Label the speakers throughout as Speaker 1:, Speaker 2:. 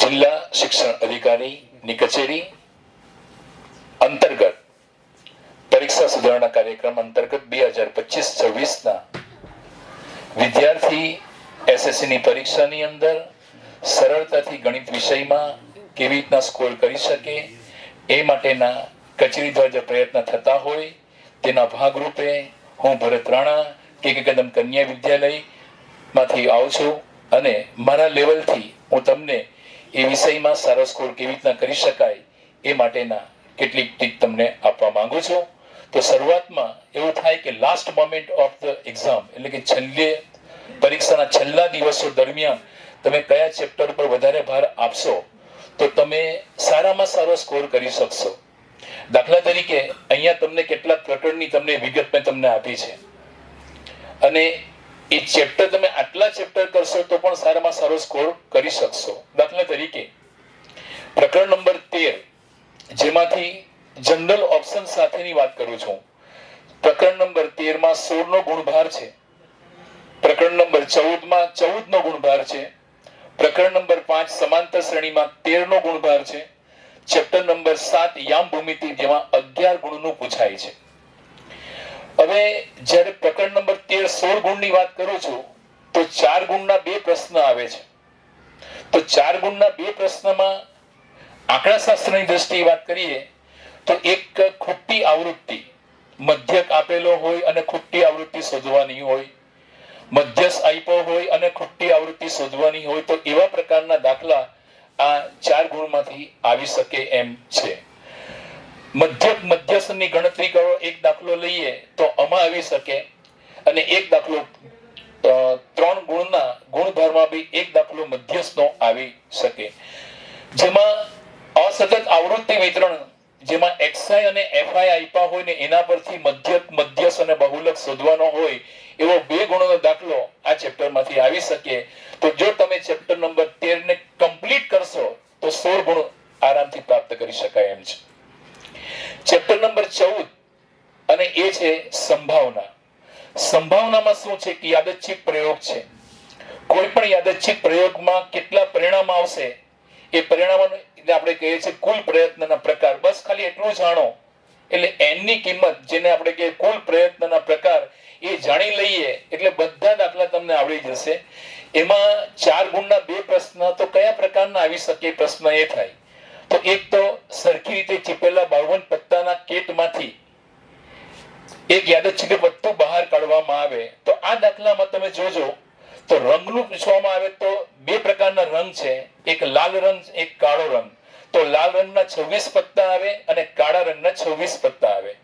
Speaker 1: જિલ્લા શિક્ષણ અધિકારીની કચેરી અંતર્ગત પરીક્ષા સુધારણા કાર્યક્રમ અંતર્ગત બે હજાર પચીસ છવ્વીસના વિદ્યાર્થી એસએસસીની પરીક્ષાની અંદર સરળતાથી ગણિત વિષયમાં કેવી રીતના સ્કોર કરી શકે એ માટેના કચેરી દ્વારા જે પ્રયત્ન થતા હોય તેના ભાગરૂપે હું ભરત રાણા કે કદમ કન્યા વિદ્યાલયમાંથી આવું છું અને મારા લેવલથી હું તમને એ વિષયમાં સારો સ્કોર કેવી રીતના કરી શકાય એ માટેના કેટલીક ટીપ તમને આપવા માંગુ છું. તો શરૂઆતમાં એવું થાય કે last moment of the exam એટલે કે છેલ્લે પરીક્ષાના છેલ્લા દિવસો દરમિયાન તમે કયા ચેપ્ટર પર વધારે ભાર આપશો, તો તમે સારામાં સારો સ્કોર કરી શકશો. દાખલા તરીકે અહીંયા તમને કેટલાક પ્રકરણની તમને વિગત મેં તમને આપી છે. અને એ ચેપ્ટર તમે આટલા ચેપ્ટર કરશો તો પણ સારામાં સારો સ્કોર કરી શકશો. દાખલા તરીકે, પ્રકરણ નંબર તેર, જેમાંથી જનરલ ઓપ્શન સાથેની વાત કરું છું. પ્રકરણ નંબર તેરમાં સોળ નો ગુણભાર છે. પ્રકરણ નંબર ચૌદમાં ચૌદ નો ગુણભાર છે. પ્રકરણ નંબર પાંચ સમાંતર શ્રેણીમાં તેર નો ગુણભાર છે. ચેપ્ટર નંબર સાત યામ ભૂમિતિ જેમાં અગિયાર ગુણનું પૂછાય છે. હવે જ્યારે પ્રકરણ નંબર તેર સોળ ગુણની વાત કરું છું, તો ચાર ગુણના બે પ્રશ્ન આવે છે. તો ચાર ગુણના બે પ્રશ્નમાં આંકડાશાસ્ત્રની દ્રષ્ટિએ વાત કરીએ, તો એક ખોટી આવૃત્તિ મધ્યક આપેલો હોય અને ખોટી આવૃત્તિ શોધવાની હોય, મધ્યસ આપ્યો હોય અને ખોટી આવૃત્તિ શોધવાની હોય, તો એવા પ્રકારના દાખલા આ ચાર ગુણમાંથી આવી શકે એમ છે. મધ્યક મધ્યસની ગણતરી કરો, એક દાખલો લઈએ તો અમા આવી શકે. અને એક દાખલો ત્રણ ગુણના ગુણભારમાં બી એક દાખલો મધ્યસનો આવી શકે. જેમાં અસતત આવૃત્તિ વિતરણ, જેમાં એક્સઆઈ અને એફઆઈ આપ્યા હોય ને એના પરથી મધ્યક મધ્યસ અને બહુલક શોધવાનો હોય, એવો બે ગુણોનો દાખલો આ ચેપ્ટરમાંથી આવી શકે. તો જો તમે ચેપ્ટર નંબર તેર ને કમ્પ્લીટ કરશો, તો સોળ ગુણ આરામથી પ્રાપ્ત કરી શકાય એમ છે. ચેપ્ટર નંબર 14 અને એ છે સંભાવના. સંભાવનામાં શું છે કે યાદચ્છિક પ્રયોગ છે. કોઈ પણ યાદચ્છિક પ્રયોગમાં કેટલા પરિણામ આવશે, એ પરિણામો આપણે કહીએ છીએ કુલ પ્રયત્નના પ્રકાર. બસ ખાલી એટલું જાણો. એટલે n ની કિંમત જેને આપણે કહીએ કુલ પ્રયત્નના પ્રકાર, એ જાણી લઈએ એટલે બધા દાખલા તમને આવડી જશે. એમાં ચાર ગુણના બે પ્રશ્ન તો કયા પ્રકારના આવી શકે? પ્રશ્ન એ થાય. તો એક તો સરખી રીતે ચીપેલા બાવન પત્તાના કેટમાંથી એક યાદચ્છિક પત્તું બહાર કાઢવામાં આવે. તો આ દાખલામાં તમે જોજો, તો રંગનું પૂછવામાં આવે તો બે પ્રકારના રંગ છે. એક લાલ રંગ, એક કાળો રંગ. તો લાલ રંગના 26 પત્તા આવે અને કાળા રંગના 26 પત્તા આવે.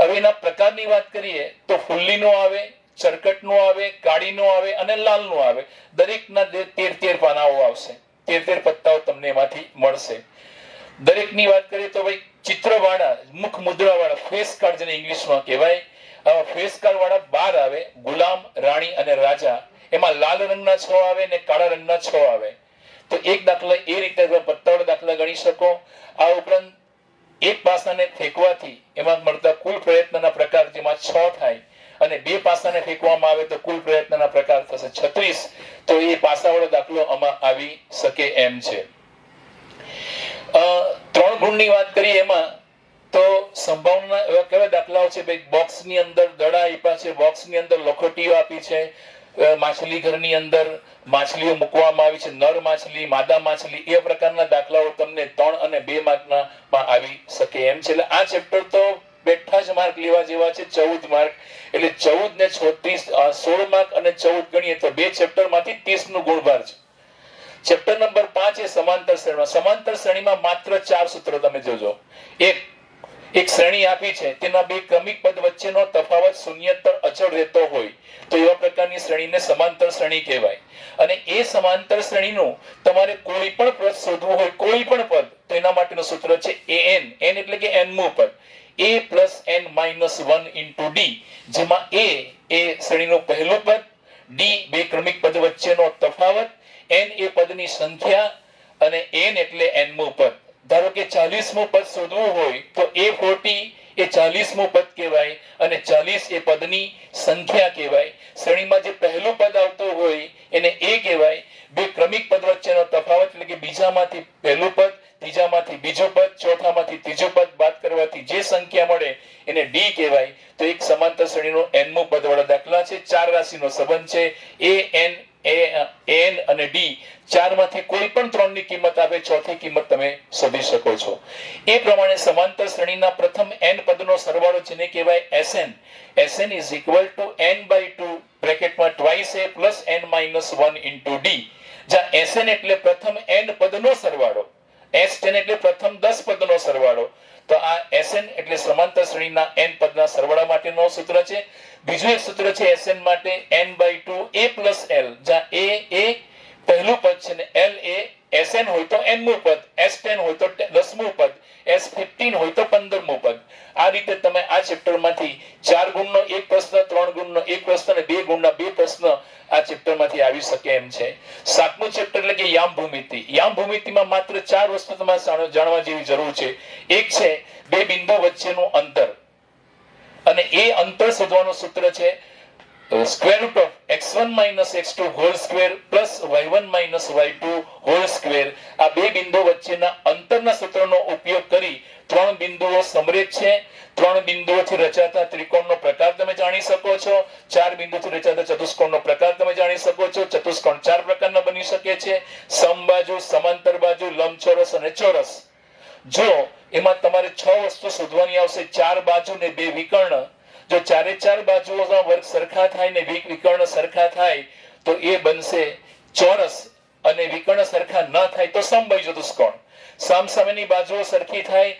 Speaker 1: હવે એના પ્રકારની વાત કરીએ, તો ફુલ્લીનો આવે, ચરકટનો આવે, કાળીનો આવે અને લાલનો આવે. દરેકના તેર તેર પાનાઓ આવશે. તેર તેર પત્તાઓ તમને એમાંથી મળશે. દરેકની વાત કરીએ તો ભાઈ ચિત્રવાળા, મુખ મુદ્રાવાળા ફેસ કાર્ડ જેને ઇંગ્લિશમાં કહેવાય, આવા ફેસ કાર્ડ વાળા બાર આવે, ગુલામ, રાણી અને રાજા, એમાં લાલ રંગના છ આવે ને કાળા રંગના છ આવે. તો એક દાખલા એ રીતે પત્તાવાળા દાખલા ગણી શકો. આ ઉપરાંત એક પાસાને ફેંકવાથી એમાં મળતા કુલ પ્રયત્નના પ્રકાર જેમાં છ થાય અને બે પાસાને ફેંકવામાં આવે તો કુલ પ્રયત્નના પ્રકાર થશે છત્રીસ. તો એ પાસાવાળો દાખલો આમાં આવી શકે એમ છે. ત્રણ ગુણની વાત કરીએ એમાં, તો સંભાવના એવા કેવા દાખલાઓ છે, ભાઈ, બોક્સની અંદર દડા આપ્યા છે, બોક્સની અંદર લખોટીઓ આપી છે માછલી ઘરની અંદર માછલીઓ મૂકવામાં આવી છે, નર માછલી, માદા માછલી, એ પ્રકારના દાખલાઓ તમને ત્રણ અને બે માર્કના આવી શકે એમ છે. એટલે આ ચેપ્ટર તો બેઠા જ માર્ક લેવા જેવા છે, ચૌદ માર્ક. એટલે ચૌદ ને છોત્રીસ સોળ માર્ક અને ચૌદ ગણીએ તો બે ચેપ્ટરમાંથી ત્રીસનું ગુણભાર છે. ચેપ્ટર નંબર પાંચ એ સમાંતર શ્રેણીમાં સમાંતર શ્રેણીમાં માત્ર ચાર સૂત્રો તમે જોજો. એક એક શ્રેણી આપી છે. તેના બે ક્રમિક પદ વચ્ચેનો તફાવત શૂન્યતર અચળ રહેતો હોય તો એવા પ્રકારની શ્રેણીને સમાંતર શ્રેણી કહેવાય. અને એ સમાંતર શ્રેણીનું તમારે કોઈ પણ પદ શોધવું હોય, કોઈ પણ પદ, તો એના માટેનું સૂત્ર છે an n. એટલે કે n મું પદ. A plus n minus one into D જેમાં a એ શ્રેણીનું પહેલું પદ ડી બે ક્રમિક પદ વચ્ચેનો તફાવત n એ પદની સંખ્યા અને એન એટલે n પદ. ધારો કે 40 પદ શોધવું હોય, તો a40 એ ચાલીસમું પદ કહેવાય અને ચાલીસ એ પદની સંખ્યા કહેવાય. શ્રેણીમાં જે પહેલું પદ આવતું હોય, એને એ કહેવાય. બે ક્રમિક પદ વચ્ચેનો તફાવત એટલે કે બીજામાંથી પહેલું પદ, ત્રીજામાંથી બીજું પદ, ચોથામાંથી ત્રીજું પદ, બાદ કરવાથી જે સંખ્યા મળે, એને ડી કહેવાય. તો એક સમાંતર શ્રેણીનો એનમું પદ વાળા દાખલા છે. ચાર રાશિનો સંબંધ છે. એ એન અને ડી ચારમાંથી કોઈ પણ ત્રણની કિંમત આપે ચોથી કિંમત તમે શોધી શકો છો. એ પ્રમાણે સમાંતર શ્રેણીના પ્રથમ n પદનો સરવાળો જેને કહેવાય Sn. Sn is equal to n by 2 બ્રેકેટમાં twice a plus n minus 1 into d. જ્યાં Sn એટલે પ્રથમ n પદનો સરવાળો. S10 એટલે પ્રથમ 10 પદનો સરવાળો. તો આ Sn એટલે સમાંતર શ્રેણીના n પદના સરવાળા માટેનો સૂત્ર છે. બીજું એક સૂત્ર છે Sn માટે n by 2 a plus l. જ્યાં a એ પહેલું પદ છે ને એલ એ એસએન હોય તો એનમું પદ એસ ટેન હોય તો દસમું પદ એસ ફિફ્ટીન હોય તો પંદરમું પદ. આ રીતે તમે આ ચેપ્ટરમાંથી ચાર ગુણનો એક પ્રશ્ન, ત્રણ ગુણનો એક પ્રશ્ન અને બે ગુણના બે પ્રશ્ન આ ચેપ્ટરમાંથી આવી શકે એમ છે. સાતમું ચેપ્ટર એટલે કે યામ ભૂમિતિ યામ ભૂમિતિમાં માત્ર ચાર વસ્તુ તમારે જાણવા જેવી જરૂર છે. એક છે બે બિંદુ વચ્ચેનું અંતર. અને એ અંતર શોધવાનું સૂત્ર છે square root of x1 minus x2 whole square plus y1 minus y2 whole square આ બે બિંદુ વચ્ચેના અંતરના સૂત્રનો ઉપયોગ કરી ત્રણ બિંદુઓ સમરેખ છે. ત્રણ બિંદુઓથી રચાતા ત્રિકોણનો પ્રકાર તમે જાણી શકો છો. ચાર બિંદુથી રચાતા ચતુષ્કોણનો પ્રકાર તમે જાણી શકો છો. ચતુષ્કોણ ચાર પ્રકારના બની શકે છે. સમબાજુ, સમાંતર બાજુ, લંબચોરસ અને ચોરસ. જો એમાં તમારે છ વસ્તુ શોધવાની આવશે, ચાર બાજુ ને બે વિકર્ણ જો ચારે ચાર બાજુઓના વર્ગ સરખા થાય ને વિક- વિકર્ણ સરખા થાય, તો એ બનશે ચોરસ. અને વિકર્ણ સરખા ન થાય તો સમબાજુ ચતુષ્કોણ સામસામેની બાજુઓ સરખી થાય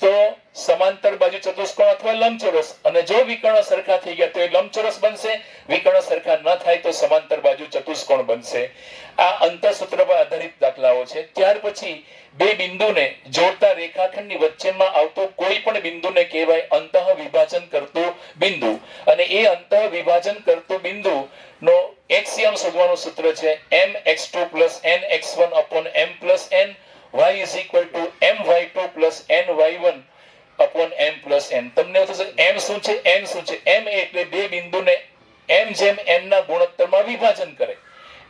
Speaker 1: તો સમાંતર બાજુ ચતુષ્કોણ અથવા લંબચોરસ. અને જો વિકર્ણ સરખા થઈ ગયા તો એ લંબચોરસ બનશે. વિકર્ણ સરખા ન થાય તો સમાંતર બાજુ ચતુષ્કોણ બનશે. આ અંતરસૂત્ર પર આધારિત દાખલાઓ છે. ત્યાર પછી બે બિંદુને જોડતા રેખાખંડની વચ્ચેમાં આવતો કોઈ પણ બિંદુને કહેવાય અંતઃ વિભાજન કરતું એ અંત વિભાજન કરતું બિંદુ નો એક્સિયમ શોધવાનું સૂત્ર છે. Mx2 nx1 upon m plus n. Y is equal to my2 plus ny1 upon m plus n. તમને એવું થશે, m શું છે? N શું છે? M એટલે બે બિંદુને m જેમ n ગુણોત્તરમાં વિભાજન કરે.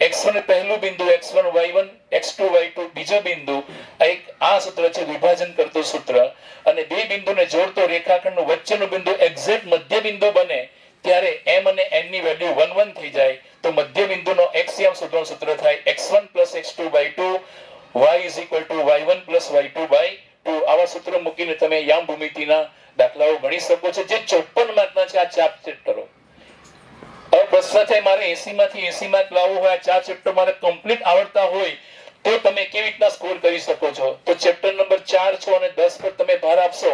Speaker 1: X1 એ પહેલું બિંદુ x1 y1 x2 y2 બીજો બિંદુ. એક આ સૂત્ર છે, વિભાજન કરતું સૂત્ર. અને બે બિંદુને જોડતો રેખાખંડનું વચ્ચેનું બિંદુ એક્ઝેક્ટ મધ્ય બિંદુ બને. ત્યારે એમ અને એનની વેલ્યુ 1 1 થઈ જાય, તો મધ્ય બિંદુનો એક્સિયમ શોધવાનું સૂત્ર થાય x one plus x two by two y is equal to y one plus y two by two આવા સૂત્રો મૂકીને તમે યામ ભૂમિતિના દાખલાઓ ગણી શકો છો. જે 54 માર્કના છે, આ ચાર ચેપ્ટરો પ્રશ્ન છે, મારે એસી માંથી એસી માર્ક લાવવું હોય ચાર ચેપ્ટર મારે કમ્પ્લીટ આવડતા હોય, તો તમે કેવી રીતના સ્કોર કરી શકો છો? તો ચેપ્ટર નંબર ચાર છો અને દસ પર તમે ભાર આપશો.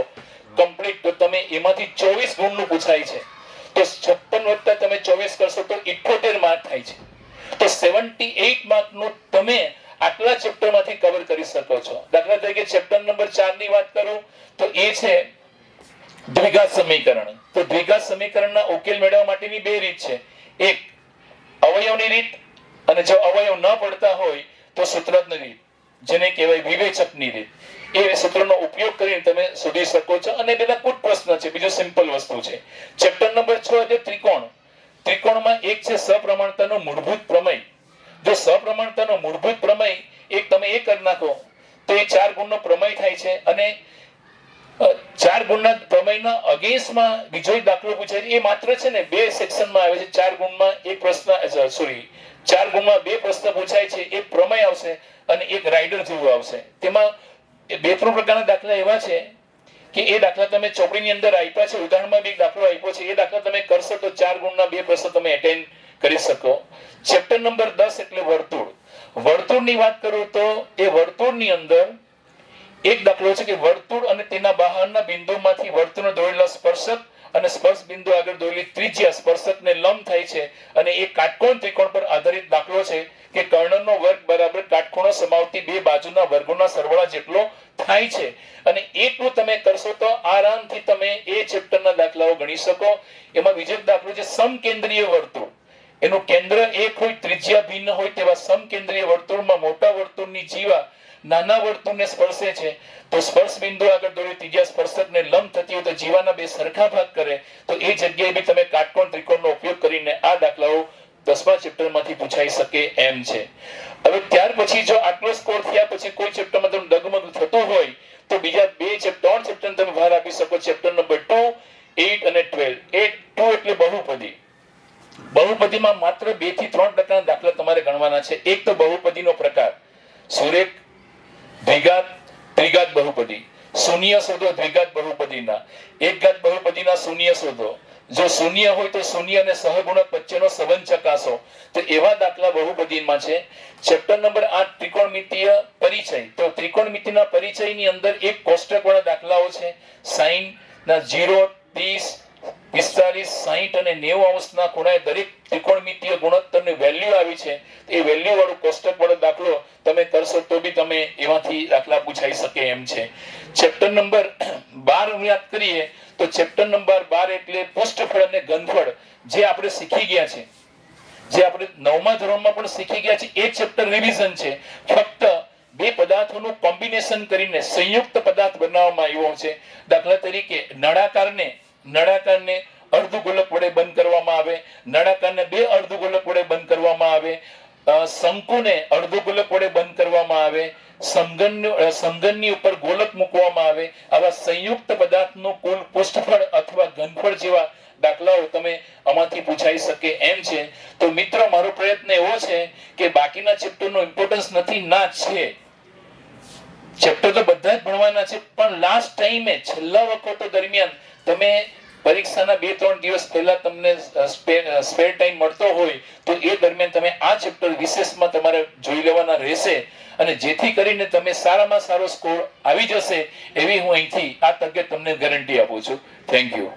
Speaker 1: કમ્પ્લીટ તો તમે એમાંથી 24 ગુણનું પૂછાય છે. તો 56 વત્તા તમે 24 કરશો તો 78 માર્ક થાય છે. તો 78 માર્કનું તમે આટલા ચેપ્ટરમાંથી કવર કરી શકો છો. દાખલા તરીકે ચેપ્ટર નંબર ચારની વાત કરું, તો એ છે દ્વિઘાત સમીકરણ. તો દ્વિઘાત સમીકરણના ઉકેલ મેળવવા માટેની બે રીત છે. એક, અવયવની રીત, અને જો અવયવ ન પડતા હોય તો સૂત્રજ્ઞ રીત. જેને કહેવાય વિવેચકની રીત એ સૂત્રનો ઉપયોગ કરીને તમે શોધી શકો છો. અને પેલા કુટ પ્રશ્ન છે, બીજો સિમ્પલ વસ્તુ છે. ચેપ્ટર નંબર 6 એટલે ત્રિકોણ. ત્રિકોણમાં એક છે સપ્રમાણતાનો મૂળભૂત પ્રમેય. જો સપ્રમાણતાનો મૂળભૂત પ્રમેય એક તમે એ કરી નાખો, તો એ ચાર ગુણનો પ્રમેય થાય છે. અને ચાર ગુણના પ્રમેયના અગેન્સ્ટમાં બીજો દાખલો પૂછાય એ માત્ર છે ને, બે સેક્શનમાં આવે છે. ચાર ગુણમાં એક પ્રશ્ન સોરી ચાર ગુણમાં બે પ્રશ્ન પૂછાય છે, એક પ્રમેય આવશે અને એક રાઇડર જેવું આવશે. તેમાં બે ત્રણ પ્રકારના દાખલા એવા છે કે એ દાખલા તમે ચોપડીની અંદર આપ્યા છે, ઉદાહરણમાં બી દાખલો આપ્યો છે. એ દાખલા તમે કરશો તો ચાર ગુણના બે પ્રશ્ન તમે એટેન્ડ કરી શકો. ચેપ્ટર નંબર દસ એટલે વર્તુળ. વર્તુળની વાત કરું તો એ વર્તુળની અંદર એક દાખલો છે કે વર્તુળ અને તેના બહારના બિંદુમાંથી વર્તુળને દોરેલા સ્પર્શક અને સ્પર્શ બિંદુ આગળ દોરેલી ત્રિજ્યા સ્પર્શકને લંબ થાય છે અને એ કાટકોણ ત્રિકોણ પર આધારિત દાખલો છે કે કર્ણનો વર્ગ બરાબર કાટખૂણો સમાવતી બે બાજુના વર્ગોના સરવાળા જેટલો થાય છે. અને એટલું તમે કરશો તો આરામથી તમે એ ચેપ્ટરના દાખલાઓ ગણી શકો. એમાં બીજો દાખલો છે સમકેન્દ્રીય વર્તુળ. એનું કેન્દ્ર એક હોય, ત્રિજ્યા ભિન્ન હોય તેવા સમકેન્દ્રીય વર્તુળમાં મોટા વર્તુળની જીવા નાના વર્તુળને સ્પર્શે છે. તો સ્પર્શ બિંદુ આગળ દોરી, ત્રીજા સ્પર્શકને લંબ થતી હોય તો જીવાના બે સરખા ભાગ કરે. તો એ જગ્યાએ બી તમે કાટકોણ, ત્રિકોણનો ઉપયોગ કરીને આ દાખલાઓ દસમા ચેપ્ટરમાંથી પૂછાઈ શકે એમ છે. હવે ત્યાર પછી જો આટલો સ્કોર થયા પછી કોઈ ચેપ્ટરમાં તમને ડગમગ થતું હોય, તો બીજા બે ચેપ્ટર ત્રણ ચેપ્ટર તમે ભાર આપી શકો. ચેપ્ટર નંબર ટુ એટ અને ટ્વેલ્વ એટ ટુ એટલે બહુપદી. બહુપદીમાં માત્ર બેથી ત્રણ પ્રકારના દાખલા તમારે ગણવાના છે. એક તો બહુપદીનો પ્રકાર સુરેખ દ્વિઘાત ત્રિઘાત બહુપદી શૂન્ય શોધો દ્વિઘાત બહુપદીના એક ઘાત બહુપદીના શૂન્ય શોધો જો શૂન્ય હોય તો શૂન્ય અને સહગુણક વચ્ચેનો સંબંધ ચકાસો. તો એવા દાખલા બહુપદીમાં છે. ચેપ્ટર નંબર આઠ, ત્રિકોણમિતિય પરિચય. તો ત્રિકોણમિતિના પરિચયની અંદર એક કોષ્ટક દાખલાઓ છે. સાઈન ના જીરો ત્રીસ, પિસ્તાલીસ સાહીઠ અને નેવું અંશના ખૂણાએ દરેક ત્રિકોણમિતીય ગુણોત્તરની વેલ્યુ આવી છે. એ વેલ્યુ વાળું કોષ્ટક વાળો દાખલો તમે કરશો તો બી તમે એમાંથી દાખલા પૂછાઈ શકે એમ છે. ચેપ્ટર નંબર બાર યાદ કરીએ, તો ચેપ્ટર નંબર બાર એટલે પુષ્ઠફળ અને ગંધફળ, જે આપણે શીખી ગયા છે. જે આપણે નવમા ધોરણમાં પણ શીખી ગયા છે. એ ચેપ્ટર રિવિઝન છે. ફક્ત બે પદાર્થોનું કોમ્બિનેશન કરીને સંયુક્ત પદાર્થ બનાવવામાં આવ્યો છે. દાખલા તરીકે, નળાકારને નળાકારને અર્ધગોલક વડે બંધ કરવામાં આવે, નળાકારને બે અર્ધગોલક વડે બંધ કરવામાં આવે શંકુને અર્ધગોલક વડે બંધ સમઘન ઉપર ગોલક મૂકવામાં આવે, આવા સંયુક્ત પદાર્થનું કુલ પુષ્ઠફળ અથવા ઘનફળ જેવા દાખલાઓ તમે આમાંથી પૂછાઈ શકે એમ છે. તો મિત્રો, મારો પ્રયત્ન એવો છે કે બાકીના ચેપ્ટરનો ઇમ્પોર્ટન્સ નથી, ના છે. ચેપ્ટર તો બધા જ ભણવાના છે, પણ લાસ્ટ ટાઈમે છેલ્લા વખતો દરમિયાન તમે પરીક્ષાના બે, ત્રણ દિવસ પહેલા તમને સ્પેર ટાઈમ મળતો હોય તો એ દરમિયાન તમે આ ચેપ્ટર વિશેષમાં તમારે જોઈ લેવાના રહેશે અને જેથી કરીને તમે સારામાં સારો સ્કોર આવી જશે એવી હું અહીંથી આ તકે તમને ગેરંટી આપું છું. Thank you